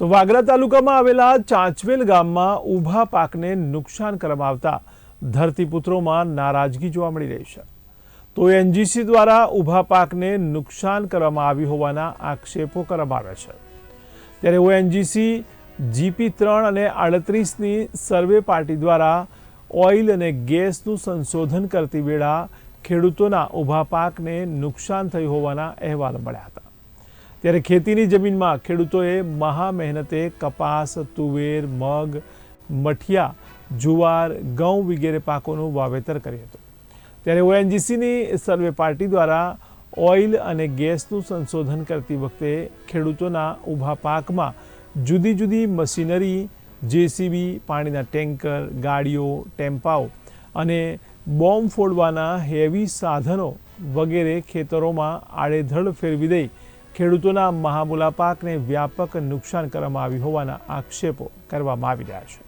તો વાગરા તાલુકામાં આવેલા ચાંચવેલ ગામમાં ઊભા પાકને નુકસાન કરવામાં આવતા ધરતીપુત્રોમાં નારાજગી જોવા મળી રહી છે. તો એનજીસી દ્વારા ઊભા પાકને નુકસાન કરવામાં આવ્યું હોવાના આક્ષેપો કરવામાં આવ્યા છે. ત્યારે ઓએનજીસી, જીપી ત્રણ અને આડત્રીસની સર્વે પાર્ટી દ્વારા ઓઇલ અને ગેસનું સંશોધન કરતી વેળા ખેડૂતોના ઊભા પાકને નુકસાન થયું હોવાના અહેવાલો મળ્યા હતા. ત્યારે ખેતીની જમીનમાં ખેડૂતોએ મહા મહેનતે કપાસ, તુવેર, મગ, મઠિયા, જુવાર, ઘઉં વગેરે પાકોનું વાવેતર કર્યું હતું. ત્યારે ઓએનજીસીની સર્વે પાર્ટી દ્વારા ઓઇલ અને ગેસનું સંશોધન કરતી વખતે ખેડૂતોના ઊભા પાકમાં જુદી જુદી મશીનરી, જેસીબી, પાણીના ટેન્કર, ગાડીઓ, ટેમ્પાઓ અને બોમ્બ ફોડવાના હેવી સાધનો વગેરે ખેતરોમાં આડેધડ ફેરવી દઈ ખેડૂતોના મહામુલા પાકને વ્યાપક નુકસાન કરવામાં આવ્યું હોવાના આક્ષેપો કરવામાં આવી રહ્યા છે.